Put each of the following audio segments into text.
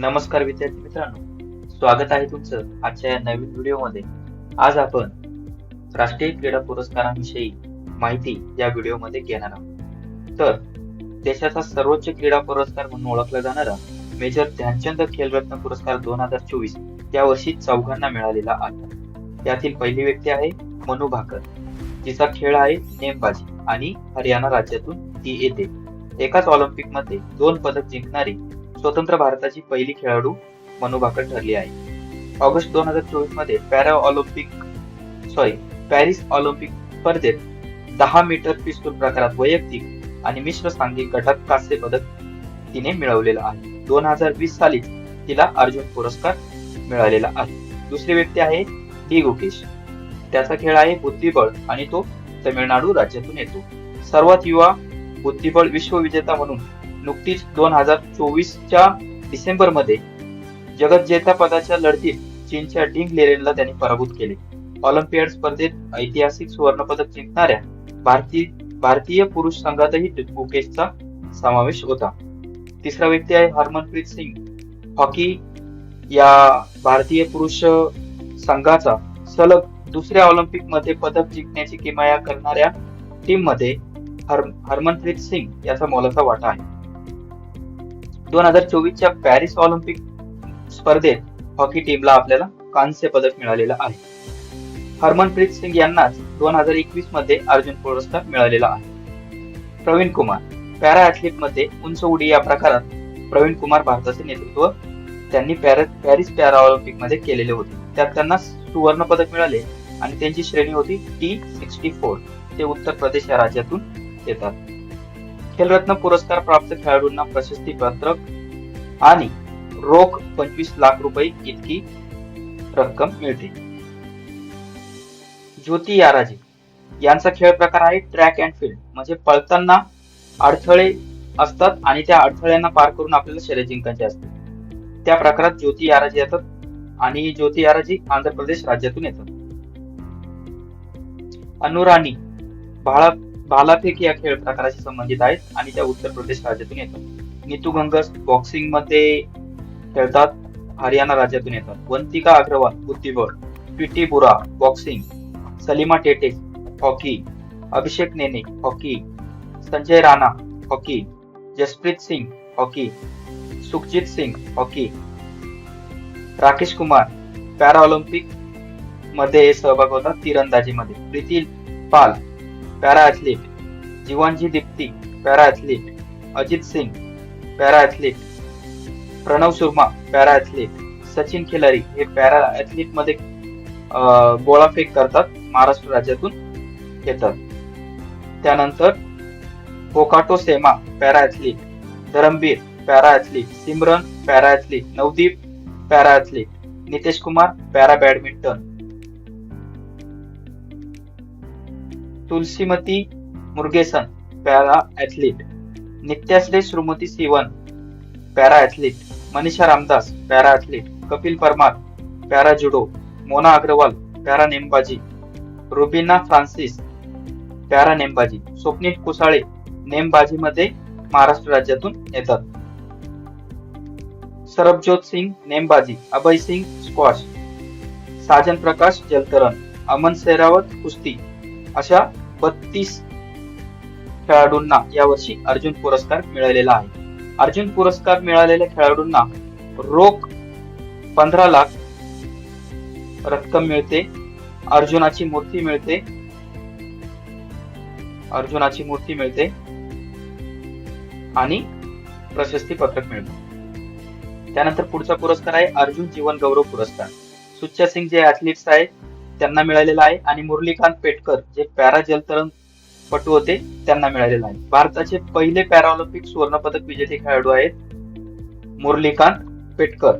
नमस्कार विद्यार्थी मित्रांनो. स्वागत आहे तुमचं आजच्या या नवीन व्हिडिओमध्ये. आज आपण राष्ट्रीय क्रीडा पुरस्कारांविषयी माहिती या व्हिडिओमध्ये घेणार आहोत. तर देशाचा सर्वोच्च क्रीडा पुरस्कार म्हणून ओळखला जाणारा मेजर ध्यानचंद खेलरत्न पुरस्कार दोन हजार चोवीस या वर्षी चौघांना मिळालेला आहे. त्यातील पहिली व्यक्ती आहे मनू भाकर. जिचा खेळ आहे नेमबाजी आणि हरियाणा राज्यातून ती येते. एकाच ऑलिम्पिकमध्ये दोन पदक जिंकणारी स्वतंत्र भारताची पहिली खेळाडू मनू भाकर ठरली आहे. ऑगस्ट दोन हजार चोवीसमध्ये para Olympic sorry Paris Olympic स्पर्धेत दहा मीटर पिस्तूल प्रकारात वैयक्तिक आणि मिश्र सांघिक गटात कांस्य पदक तिने मिळवलेलं आहे. दोन हजार वीस साली तिला अर्जुन पुरस्कार मिळालेला आहे. दुसरी व्यक्ती आहे डी गुकेश. त्याचा खेळ आहे बुद्धिबळ आणि तो तमिळनाडू राज्यातून येतो. सर्वात युवा बुद्धिबळ विश्वविजेता म्हणून नुकतीच दोन हजार चोवीसच्या डिसेंबरमध्ये मध्ये पदाच्या लढतीत चीनच्या डिंग लेरेनला त्यांनी पराभूत केले. ऑलिम्पियाड स्पर्धेत ऐतिहासिक सुवर्णपदक जिंकणाऱ्या भारतीय भारतीय पुरुष संघातही मुकेशचा समावेश होता. तिसरा व्यक्ती आहे हरमनप्रीत सिंग. हॉकी या भारतीय पुरुष संघाचा सलग दुसऱ्या ऑलिम्पिकमध्ये पदक जिंकण्याची किमाया करणाऱ्या टीममध्ये हर हरमनप्रीत सिंग याचा मोलाचा वाटा आहे. दोन हजार चोवीसच्या पॅरिस ऑलिम्पिक स्पर्धेत हॉकी टीमला आपल्याला कांस्य पदक मिळालेलं आहे. हरमनप्रीत सिंग यांनाच दोन हजार एकवीसमध्ये अर्जुन पुरस्कार मिळालेला आहे. प्रवीण कुमार पॅरा ऍथलीटमध्ये उंच उडी या प्रकारात प्रवीण कुमार भारताचे नेतृत्व त्यांनी पॅरा पॅरिस पॅरा ऑलिम्पिकमध्ये केलेले होते. त्यात त्यांना सुवर्ण पदक मिळाले आणि त्यांची श्रेणी होती टी सिक्स्टी फोर. ते उत्तर प्रदेश या राज्यातून येतात. खेलरत्न पुरस्कार प्राप्त खेळाडूंना प्रशस्ती पत्रक आणि रोख पंचवीस लाख रुपये इतकी रक्कम मिळते. ज्योती याराजी यांचा खेळ प्रकार आहे ट्रॅक अँड फील्ड म्हणजे पळताना अडथळे असतात आणि त्या अडथळ्यांना पार करून आपल्याला शरीर जिंकायचे असते. त्या प्रकारात ज्योती याराजी येतात आणि ज्योती याराजी आंध्र प्रदेश राज्यातून येतात. अनुराणी बाळा भालाफेक या खेळ प्रकाराशी संबंधित आहेत आणि त्या उत्तर प्रदेश राज्यातून येतात. नीतू गंगस बॉक्सिंगमध्ये खेळतात हरियाणा राज्यातून येतात. वंतिका अग्रवाल बुद्धिबळ पीटी बुरा boxing Salima Tete hockey Abhishek Nene hockey Sanjay Rana hockey Jaspreet Singh hockey Sukhjeet Singh hockey Rakesh Kumar para ऑलिम्पिकमध्ये सहभाग होता तिरंदाजीमध्ये. Preeti Pal para athlete Jeevanji Deepti para athlete Ajit Singh para athlete Pranav Sharma para Sachin Khilari हे para ऍथलीटमध्ये गोळाफेक करतात महाराष्ट्र राज्यातून येतात. त्यानंतर कोकाटो Sema para athlete Dharambir para athlete Simran para athlete Navdeep para athlete Nitesh Kumar para badminton Thulasimathi Murugesan para athlete Nithya Sumathy Sivan para athlete Manisha Ramadass para athlete Kapil Parmar para judo Mona Agarwal para नेमबाजी. Rubina Francis para नेमबाजी. स्वप्नील कुसाळे नेमबाजीमध्ये महाराष्ट्र राज्यातून येतात. सरबजोत सिंग नेमबाजी. Abhay Singh squash Sajan Prakash जलतरण. अमन सेरावत कुस्ती. अशा बत्तीस खेळाडूंना यावर्षी अर्जुन पुरस्कार मिळालेला आहे. अर्जुन पुरस्कार मिळालेल्या खेळाडूंना रोख पंधरा लाख रक्कम मिळते. अर्जुनाची मूर्ती मिळते. अर्जुनाची मूर्ती मिळते. आणि प्रशस्ती पत्रक मिळते. त्यानंतर पुढचा पुरस्कार आहे अर्जुन जीवन गौरव पुरस्कार. सुच्चा सिंग जे ऍथलीट्स आहेत त्यांना मिळालेला आहे. आणि मुरलीकांत पेटकर जे पॅरा जलतरण पटू होते त्यांना मिळालेला आहे. भारताचे पहिले पॅराऑलिम्पिक सुवर्णपदक विजेते खेळाडू आहेत मुरलीकांत पेटकर.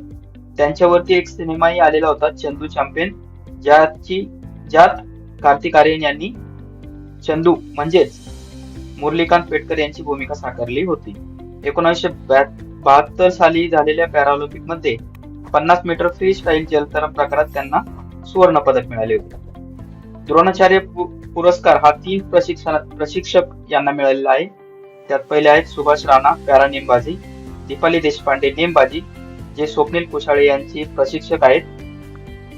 त्यांच्यावरती एक सिनेमाही आलेला होता चंदू चॅम्पियन ज्याची ज्यात कार्तिक आर्यन यांनी चंदू म्हणजेच मुरलीकांत पेटकर यांची भूमिका साकारली होती. एकोणीसशे बहात्तर साली झालेल्या पॅराऑलिम्पिकमध्ये पन्नास मीटर फ्री स्टाईल जलतरण प्रकारात त्यांना सुवर्ण पदक मिळाले होते. द्रोणाचार्य पु- पुरस्कार हा तीन प्रशिक्षण प्रशिक्षक यांना मिळालेला आहे. त्यात पहिले आहेत सुभाष राणा पॅरा नेमबाजी दीपाली देशपांडे नेमबाजी जे स्वप्नील कुशाळे यांचे प्रशिक्षक आहेत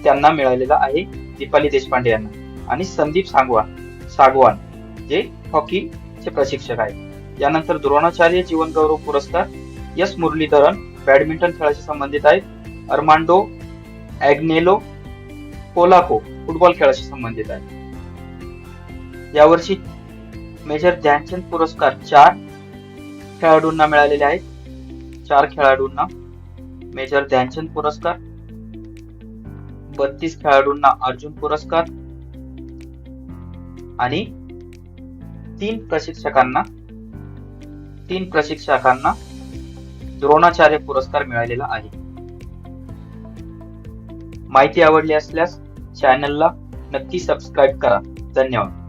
त्यांना मिळालेला आहे दीपाली देशपांडे यांना. आणि संदीप सांगवान सागवान जे हॉकीचे प्रशिक्षक आहेत. यानंतर द्रोणाचार्य जीवन गौरव पुरस्कार यस मुरलीधरन बॅडमिंटन खेळाशी संबंधित आहेत. अर्मांडो ॲग्नेलो पोलाको फुटबॉल खेळाशी संबंधित आहे. यावर्षी मेजर ध्यानचंद पुरस्कार चार खेळाडूंना मिळालेले आहेत. चार खेळाडूंना मेजर ध्यानचंद पुरस्कार बत्तीस खेळाडूंना अर्जुन पुरस्कार आणि तीन प्रशिक्षकांना तीन प्रशिक्षकांना द्रोणाचार्य पुरस्कार मिळालेला आहे. माहिती आवडली असल्यास चॅनलला नक्की सबस्क्राईब करा. धन्यवाद.